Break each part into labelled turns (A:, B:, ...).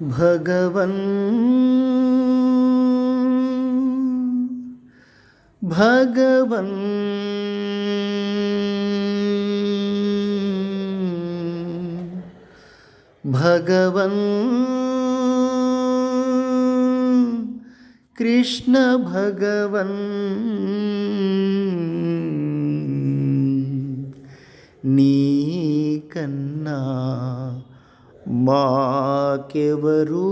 A: భగవన్ భగవన్ భగవన్ కృష్ణ భగవన్ నీకన్నా మాకెవరు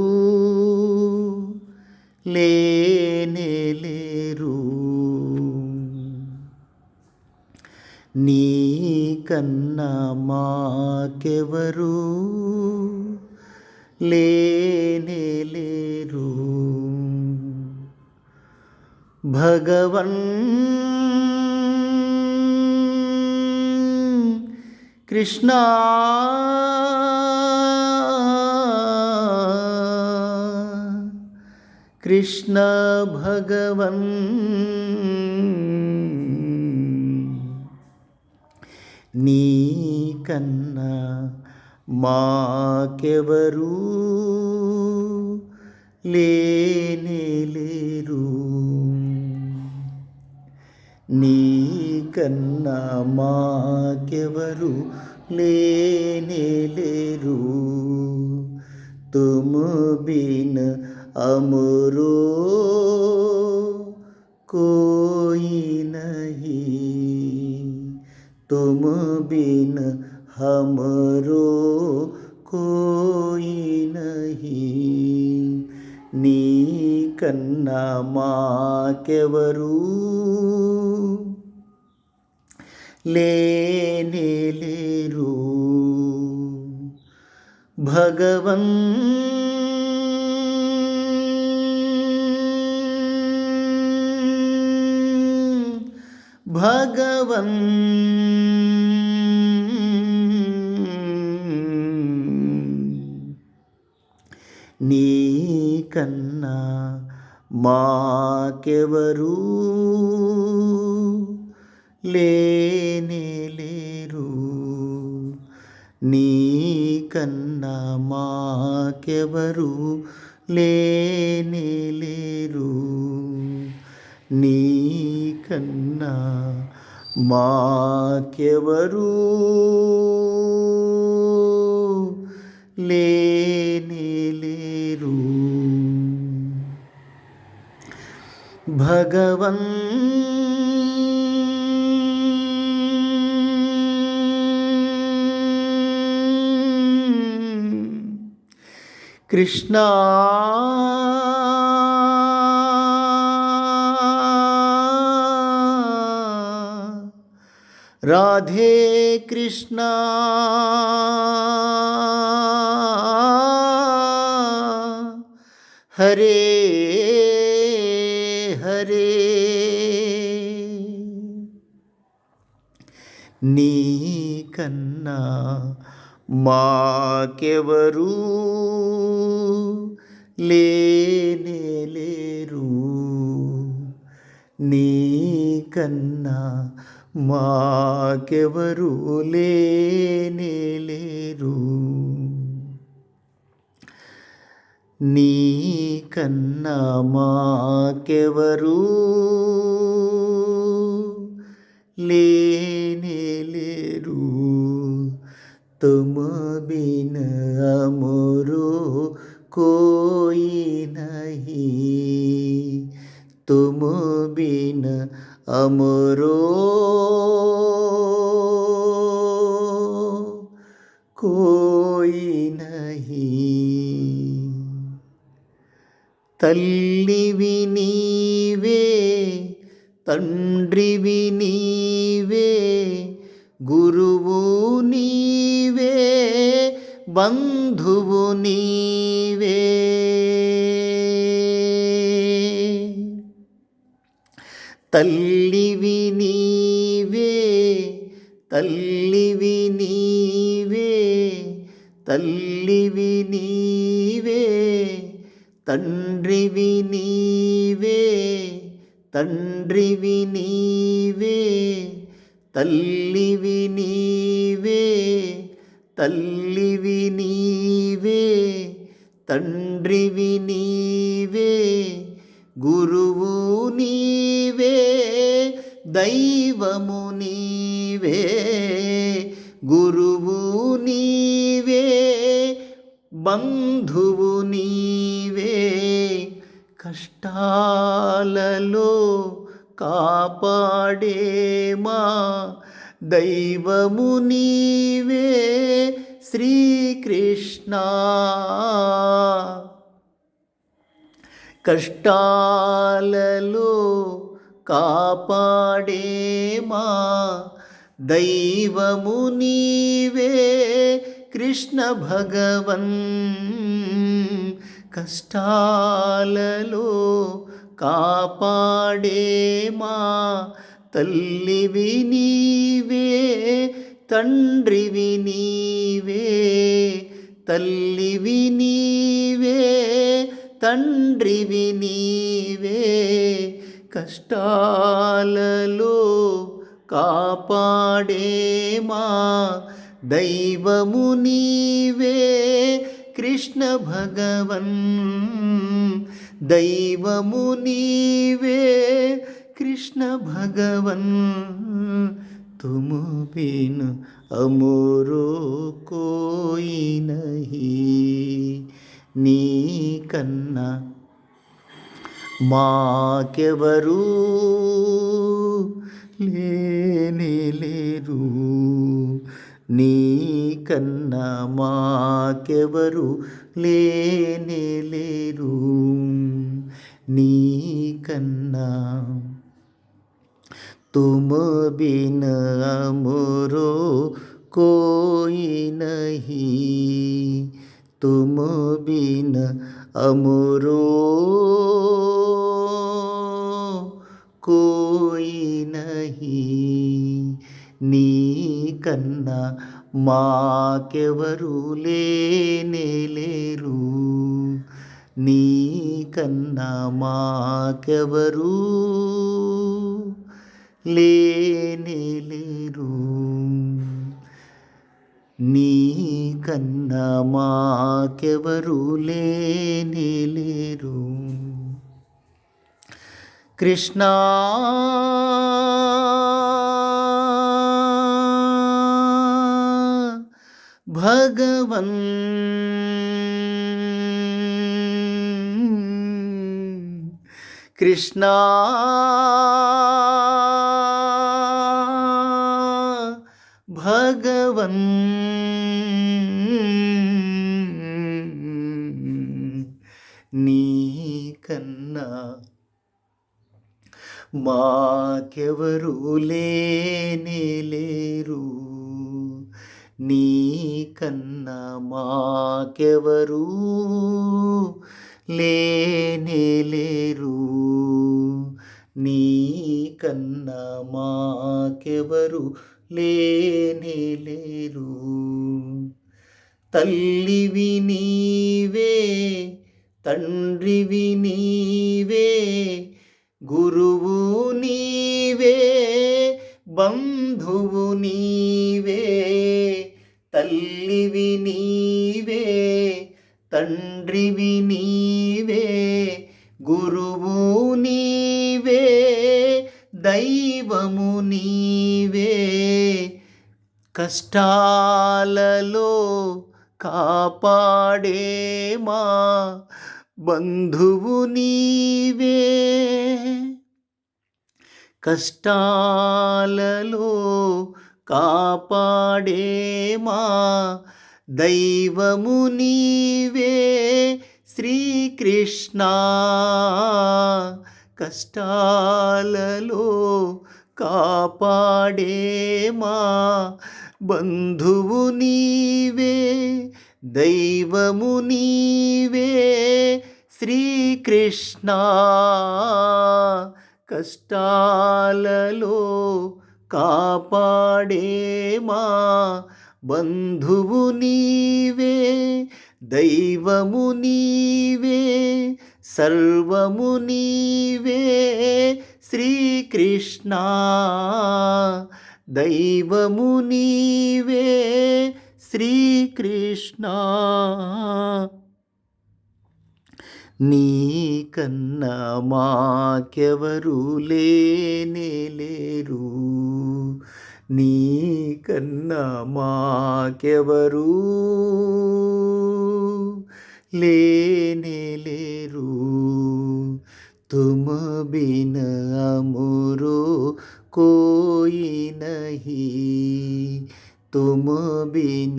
A: లేనే లేరు నీకన్నా మాకెవరు లేనే లేరు భగవన్ కృష్ణ కృష్ణ భగవన్. నీకన్నా మాకెవరు? లేనే లేరు. నీకన్నా మాకెవరు? లేనే లేరు. तुम बिन अमरो कोई नहीं तुम बिन हमरो कोई नहीं నీకన్నా మాకెవరు లేనే భగవన్ భగవన్ నీ కన్నా మాకెవరు లేనే లేరు నీకన్నా మాకెవరు లేనే లేరు. నీకన్నా మాకెవరు లేనే లేరు. భగవన్ కృష్ణ రాధే కృష్ణ హరే హరే నీకన్నా మాకెవరూ లేనే లేరు. నీకన్నా మాకెవరు లేనే లేరు. నీకన్నా మాకెవరు లేనే లేరు. तुम बिन अमरु कोई नहीं तुम बिन अमरो कोई नहीं तल्लिवि नीवे तण्ड्रिवि नीवे गुरुवु नी బంధువు నీవే. తల్లివి నీవే తల్లివి నీవే తల్లివి నీవే తండ్రివి నీవే తండ్రివి నీవే తల్లివి నీవే. తల్లివి నీవే తండ్రివి నీవే గురువు నీవే దైవము నీవే గురువు నీవే బంధువు నీవే. కష్టాలలో కాపాడేమా దైవము నీవే శ్రీకృష్ణ. కష్టాలలో కాపాడేమా దైవము నీవే కృష్ణ భగవన్. కష్టాలలో కాపాడేమా తల్లివి నీవే తండ్రివి నీవే తల్లివి నీవే తండ్రివి నీవే కష్టాలలో కాపాడేమా దైవము నీవే కృష్ణ భగవన్. దైవము నీవే కృష్ణ భగవన్ तुम बिन अमोरो कोई नहीं నీ కన్నా మాకెవరు లేనే లేరు నీ కన్నా మాకెవరు లేనే లేరు నీ కన్నా तुम बिन अमरो कोई नहीं तुम बिन अमरो कोई नहीं నీ కన్నా మాకెవరు లేనే లేరు నీ కన్నా మాకెవరు లేనేలేరు నీ కన్నా మాకెవరు లేనేలేరు కృష్ణ భగవన్ కృష్ణ భగవన్ నీ కన్నా మాకెవరు లేనే లేరు. నీ కన్నా మాకెవరు లేనే లేరు. నీ కన్నా మాకెవరు లేనే లేరు. తల్లివి నీవే తండ్రివి నీవే గురువు నీవే బంధువు నీవే తల్లివి నీవే తండ్రివి నీవే గురువు నీ దైవము నీవే. కష్టాలలో కాపాడేమా బంధువు నీవే. కష్టాలలో కాపాడేమా దైవము నీవే. శ్రీకృష్ణ కష్టాలలో కాపాడేమా? బంధువు నీవే దైవము నీవే శ్రీకృష్ణ. కష్టాలలో కాపాడేమా? బంధువు నీవే దైవము నీవే సర్వము నీవే శ్రీకృష్ణ. దైవము నీవే శ్రీకృష్ణ. నీకన్నా మాకెవరు లేనే లేరు. నీకన్నా మాకెవరు? लेने ले रू तुम बिन अमरो कोई नहीं। तुम बिन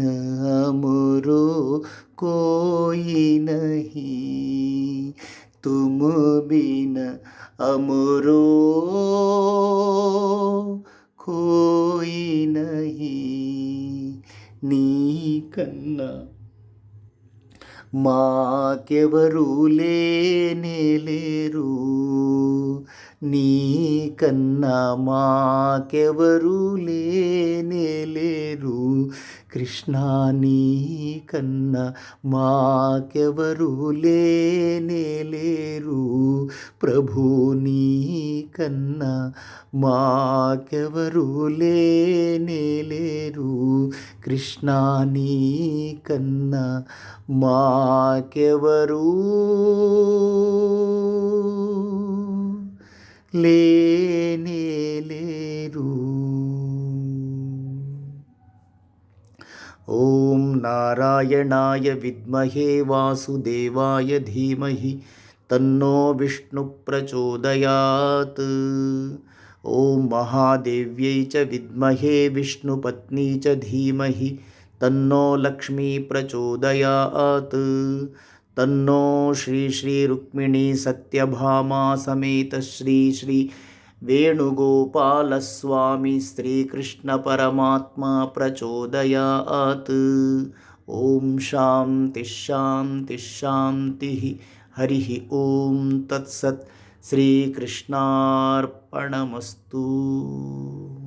A: अमरो कोई नहीं। तुम बिन अमरो कोई नहीं। नी कन्ना మాకెవరూ లేనే లేరు. నీకన్నా మాకెవరూ లేనే లేరు. కృష్ణ నీకన్నా మాకెవరు లేనే లేరు. ప్రభు నీ కన్న మాకెవరు లేనే లేరు. కృష్ణ నీకన్నా మాకెవరు లేనే లేరు. ॐ नारायणाय विद्महे वासुदेवाय धीमहि तन्नो विष्णुप्रचोदयात् ॐ महादेव्यै च विद्महे विष्णुपत्नी च धीमहि तन्नो लक्ष्मीप्रचोदयात् तन्नो श्रीश्रीरुक्मिणी सत्यभामा समेत श्री श्री वेणुगोपालस्वामी श्रीकृष्णपरमात्मा प्रचोदयात् ॐ शां तिष्शां तिशं हरिः ॐ तत्सत्। श्रीकृष्णार्पणमस्तु।